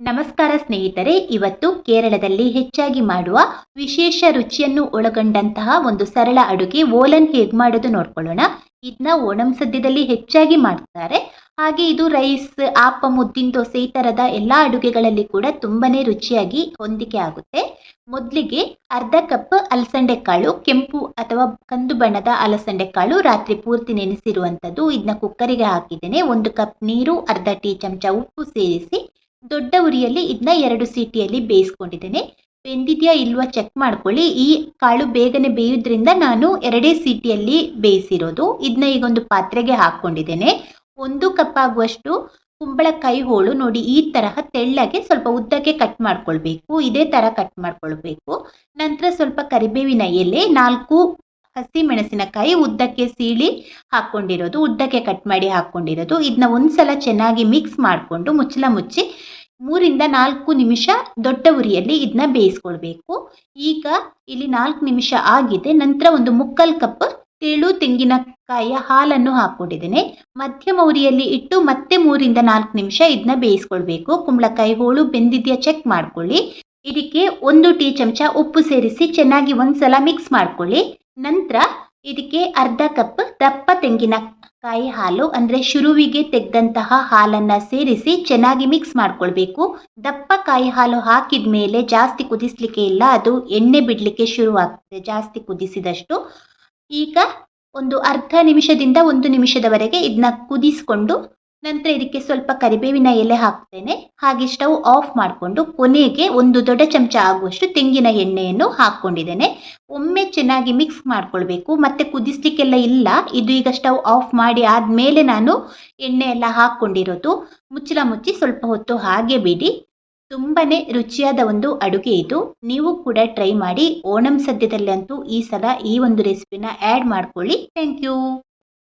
ನಮಸ್ಕಾರ ಸ್ನೇಹಿತರೆ, ಇವತ್ತು ಕೇರಳದಲ್ಲಿ ಹೆಚ್ಚಾಗಿ ಮಾಡುವ ವಿಶೇಷ ರುಚಿಯನ್ನು ಒಳಗೊಂಡಂತಹ ಒಂದು ಸರಳ ಅಡುಗೆ ಓಲನ್ ಹೇಗೆ ಮಾಡೋದು ನೋಡ್ಕೊಳ್ಳೋಣ. ಇದನ್ನ ಓಣಂ ಸದ್ಯದಲ್ಲಿ ಹೆಚ್ಚಾಗಿ ಮಾಡ್ತಾರೆ. ಹಾಗೆ ಇದು ರೈಸ್, ಆಪ, ಮುದ್ದಿನ ದೋಸೆ ಈ ಥರದ ಎಲ್ಲ ಅಡುಗೆಗಳಲ್ಲಿ ಕೂಡ ತುಂಬಾನೇ ರುಚಿಯಾಗಿ ಹೊಂದಿಕೆ ಆಗುತ್ತೆ. ಮೊದಲಿಗೆ ಅರ್ಧ ಕಪ್ ಅಲಸಂಡೆ ಕಾಳು ಕೆಂಪು ಅಥವಾ ಕಂದು ಬಣ್ಣದ ಅಲಸಂಡೆ ಕಾಳು ರಾತ್ರಿ ಪೂರ್ತಿ ನೆನೆಸಿರುವಂಥದ್ದು ಇದನ್ನ ಕುಕ್ಕರಿಗೆ ಹಾಕಿದ್ದೇನೆ. ಒಂದು ಕಪ್ ನೀರು, ಅರ್ಧ ಟೀ ಚಮಚ ಉಪ್ಪು ಸೇರಿಸಿ ದೊಡ್ಡ ಉರಿಯಲ್ಲಿ ಇದನ್ನ ಎರಡು ಸೀಟಿಯಲ್ಲಿ ಬೇಯಿಸ್ಕೊಂಡಿದ್ದೇನೆ. ಬೆಂದಿದೆಯಾ ಇಲ್ವಾ ಚೆಕ್ ಮಾಡ್ಕೊಳ್ಳಿ. ಈ ಕಾಳು ಬೇಗನೆ ಬೇಯೋದ್ರಿಂದ ನಾನು ಎರಡೇ ಸೀಟಿಯಲ್ಲಿ ಬೇಯಿಸಿರೋದು. ಇದನ್ನ ಈಗೊಂದು ಪಾತ್ರೆಗೆ ಹಾಕ್ಕೊಂಡಿದ್ದೇನೆ. ಒಂದು ಕಪ್ ಆಗುವಷ್ಟು ಕುಂಬಳಕಾಯಿ ಹೋಳು ನೋಡಿ ಈ ತರಹ ತೆಳ್ಳಗೆ ಸ್ವಲ್ಪ ಉದ್ದಕ್ಕೆ ಕಟ್ ಮಾಡ್ಕೊಳ್ಬೇಕು. ಇದೇ ತರ ಕಟ್ ಮಾಡ್ಕೊಳ್ಬೇಕು. ನಂತರ ಸ್ವಲ್ಪ ಕರಿಬೇವಿನ ಎಲೆ ನಾಲ್ಕು ಹಸಿ ಮೆಣಸಿನಕಾಯಿ ಉದ್ದಕ್ಕೆ ಸೀಳಿ ಹಾಕ್ಕೊಂಡಿರೋದು ಉದ್ದಕ್ಕೆ ಕಟ್ ಮಾಡಿ ಹಾಕ್ಕೊಂಡಿರೋದು ಇದನ್ನ ಒಂದ್ಸಲ ಚೆನ್ನಾಗಿ ಮಿಕ್ಸ್ ಮಾಡಿಕೊಂಡು ಮುಚ್ಚಲ ಮುಚ್ಚಿ ಮೂರಿಂದ ನಾಲ್ಕು ನಿಮಿಷ ದೊಡ್ಡ ಉರಿಯಲ್ಲಿ ಇದನ್ನ ಬೇಯಿಸ್ಕೊಳ್ಬೇಕು. ಈಗ ಇಲ್ಲಿ ನಾಲ್ಕು ನಿಮಿಷ ಆಗಿದೆ. ನಂತರ ಒಂದು ಮುಕ್ಕಲ್ ಕಪ್ ತೆಳು ತೆಂಗಿನಕಾಯಿಯ ಹಾಲನ್ನು ಹಾಕ್ಕೊಂಡಿದ್ದೇನೆ. ಮಧ್ಯಮ ಉರಿಯಲ್ಲಿ ಇಟ್ಟು ಮತ್ತೆ ಮೂರಿಂದ ನಾಲ್ಕು ನಿಮಿಷ ಇದನ್ನ ಬೇಯಿಸ್ಕೊಳ್ಬೇಕು. ಕುಂಬಳಕಾಯಿ ಹೋಳು ಬೆಂದಿದೆಯಾ ಚೆಕ್ ಮಾಡ್ಕೊಳ್ಳಿ. ಇದಕ್ಕೆ ಒಂದು ಟೀ ಚಮಚ ಉಪ್ಪು ಸೇರಿಸಿ ಚೆನ್ನಾಗಿ ಒಂದ್ಸಲ ಮಿಕ್ಸ್ ಮಾಡ್ಕೊಳ್ಳಿ. ನಂತರ ಇದಕ್ಕೆ ಅರ್ಧ ಕಪ್ ದಪ್ಪ ತೆಂಗಿನಕಾಯಿ ಹಾಲು, ಅಂದರೆ ಶುರುವಿಗೆ ತೆಗೆದಂತಹ ಹಾಲನ್ನು ಸೇರಿಸಿ ಚೆನ್ನಾಗಿ ಮಿಕ್ಸ್ ಮಾಡ್ಕೊಳ್ಬೇಕು. ದಪ್ಪ ಕಾಯಿ ಹಾಲು ಹಾಕಿದ ಮೇಲೆ ಜಾಸ್ತಿ ಕುದಿಸ್ಲಿಕ್ಕೆ ಇಲ್ಲ, ಅದು ಎಣ್ಣೆ ಬಿಡಲಿಕ್ಕೆ ಶುರುವಾಗ್ತದೆ ಜಾಸ್ತಿ ಕುದಿಸಿದಷ್ಟು. ಈಗ ಒಂದು ಅರ್ಧ ನಿಮಿಷದಿಂದ ಒಂದು ನಿಮಿಷದವರೆಗೆ ಇದನ್ನ ಕುದಿಸ್ಕೊಂಡು ನಂತರ ಇದಕ್ಕೆ ಸ್ವಲ್ಪ ಕರಿಬೇವಿನ ಎಲೆ ಹಾಕ್ತೇನೆ. ಹಾಗೆ ಸ್ಟವ್ ಆಫ್ ಮಾಡಿಕೊಂಡು ಕೊನೆಗೆ ಒಂದು ದೊಡ್ಡ ಚಮಚ ಆಗುವಷ್ಟು ತೆಂಗಿನ ಎಣ್ಣೆಯನ್ನು ಹಾಕ್ಕೊಂಡಿದ್ದೇನೆ. ಒಮ್ಮೆ ಚೆನ್ನಾಗಿ ಮಿಕ್ಸ್ ಮಾಡ್ಕೊಳ್ಬೇಕು. ಮತ್ತೆ ಕುದಿಸ್ಲಿಕ್ಕೆಲ್ಲ ಇಲ್ಲ. ಇದು ಈಗ ಸ್ಟವ್ ಆಫ್ ಮಾಡಿ ಆದಮೇಲೆ ನಾನು ಎಣ್ಣೆ ಎಲ್ಲ ಹಾಕ್ಕೊಂಡಿರೋದು. ಮುಚ್ಚಲ ಮುಚ್ಚಿ ಸ್ವಲ್ಪ ಹೊತ್ತು ಹಾಗೆ ಬಿಡಿ. ತುಂಬಾ ರುಚಿಯಾದ ಒಂದು ಅಡುಗೆ ಇದು. ನೀವು ಕೂಡ ಟ್ರೈ ಮಾಡಿ. ಓಣಂ ಸದ್ಯದಲ್ಲಂತೂ ಈ ಸಲ ಈ ಒಂದು ರೆಸಿಪಿನ ಆ್ಯಡ್ ಮಾಡ್ಕೊಳ್ಳಿ. Thank you